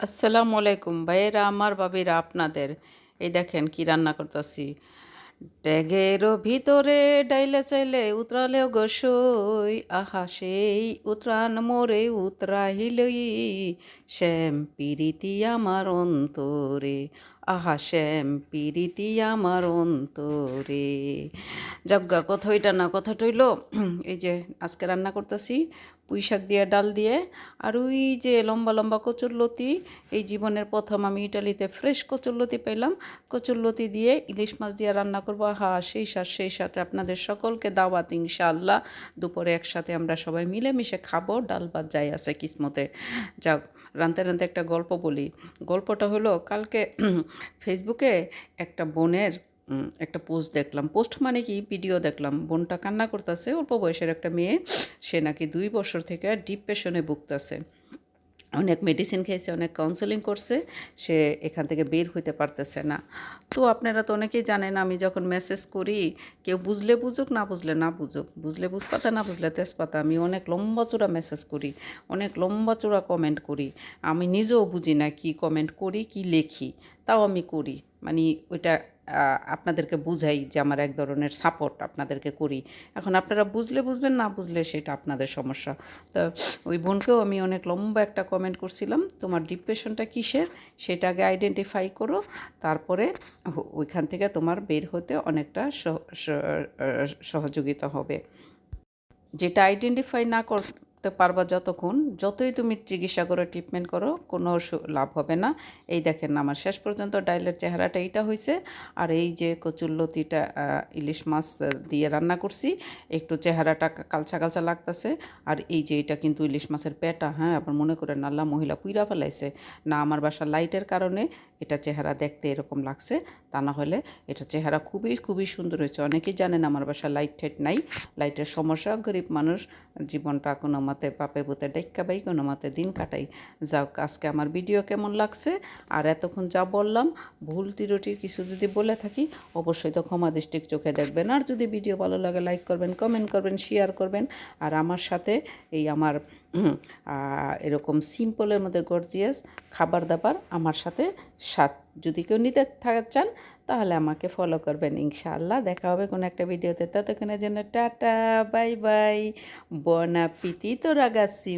আসসালামু আলাইকুম। ভাইয়েরা, আমার বাবিরা আপনাদের। এই দেখেন কি রান্না করতেছি। ড্যাগের ভিতরে ডাইলে চাইলে উতরালেও গোসই আহা সেই উতরান মোরে উতরাহিলই। শ্যাম পিরিতি আমার অন্তরে আহা শ্যাম পিরিতি আমার অন্তরে যজ্ঞা কথা হইটা না, কথা হইল, এই যে আজকে রান্না করতেছি, পুঁই শাক দিয়ে, ডাল দিয়ে, আর ওই যে লম্বা লম্বা কচুরলতি এই জীবনের প্রথম আমি ইটালিতে ফ্রেশ কচুরলতি পেলাম কচুরলতি দিয়ে ইলিশ মাছ দিয়ে রান্না করব। হা সেই সাথে সেই সাথে আপনাদের সকলকে দাওয়াত, ইনশাআল্লাহ। দুপুরে একসাথে আমরা সবাই মিলেমিশে খাব, ডাল ভাত যাই আছে কিসমতে। যাক রানতে রানতে একটা গল্প বলি। গল্পটা হলো কালকে ফেসবুকে একটা বোনের একটা পোস্ট দেখলাম। পোস্ট মানে কি? ভিডিও দেখলাম। বোনটা কান্না করতেছে। অল্প বয়সের একটা মেয়ে। সে নাকি দুই বছর থেকে ডিপ্রেশনে ভুগতেছে। অনেক মেডিসিন খেয়েছে, অনেক কাউন্সেলিং করছে, সে এখান থেকে বের হইতে পারতেছে না। তো আপনারা তো অনেকেই জানেন, আমি যখন মেসেজ করি, কেউ বুঝলে বুঝুক, না বুঝলে না বুঝুক। বুঝলে বুঝপাতা না বুঝলে তেজপাতা, আমি অনেক লম্বা চূড়া মেসেজ করি, অনেক লম্বা চূড়া কমেন্ট করি। আমি নিজেও বুঝি না কি কমেন্ট করি, কি লেখি, তাও আমি করি। মানে ওইটা আপনাদেরকে বুঝাই যে আমার এক ধরনের সাপোর্ট আপনাদেরকে করি। এখন আপনারা বুঝলে বুঝবেন, না বুঝলে সেটা আপনাদের সমস্যা। তো ওই বোনকেও আমি অনেক লম্বা একটা কমেন্ট করছিলাম, তোমার ডিপ্রেশনটা কিসের? সেটা আগে আইডেন্টিফাই করো, তারপরে ওইখান থেকে তোমার বের হতে অনেকটা সহ- সহ- সহযোগিতা হবে। যেটা আইডেন্টিফাই না করতে পারবা যতক্ষণ যতই তুমি চিকিৎসা করো ট্রিটমেন্ট করো কোনো লাভ হবে না। এই দেখেন আমার শেষ পর্যন্ত ডাইলের চেহারাটা এইটা হয়েছে আর এই যে কচুরলতিটা আহ, ইলিশ মাছ দিয়ে রান্না করছি একটু চেহারাটা কালচা কালচা লাগতেছে। আর এই যে এটা কিন্তু ইলিশ মাছের পেটা হ্যাঁ আবার মনে করেন আল্লাহ মহিলা পুইরা ফেলাইছে। না আমার বাসা লাইটের কারণে এটা চেহারা দেখতে এরকম লাগছে। তা না হলে এটা চেহারা খুবই খুবই সুন্দর হয়েছে। অনেকেই জানেন আমার বাসা লাইট ঠাইট নাই। লাইটের সমস্যা গরিব মানুষ জীবনটা কোনো মতে পাপে বুতে ডেক্কা বাই, কোনো মতে দিন কাটাই। যাক আজকে আমার ভিডিও কেমন লাগছে? আর এতক্ষণ যা বললাম, ভুল ত্রুটি কিছু যদি বলে থাকি, অবশ্যই তো ক্ষমা দৃষ্টিক চোখে দেখবেন। আর যদি ভিডিও ভালো লাগে লাইক করবেন কমেন্ট করবেন শেয়ার করবেন। আর আমার সাথে এই আমার এরকম সিম্পলের মধ্যে গর্জিয়াস খাবার দাবার আমার সাথে স্বাদ যদি কেউ নিতে চান, তাহলে আমাকে ফলো করবেন, ইনশাআল্লাহ। দেখা হবে কোনো একটা ভিডিওতে। ততক্ষণের জন্য টাটা বাই বাই বনা পিতি তো রাগাসি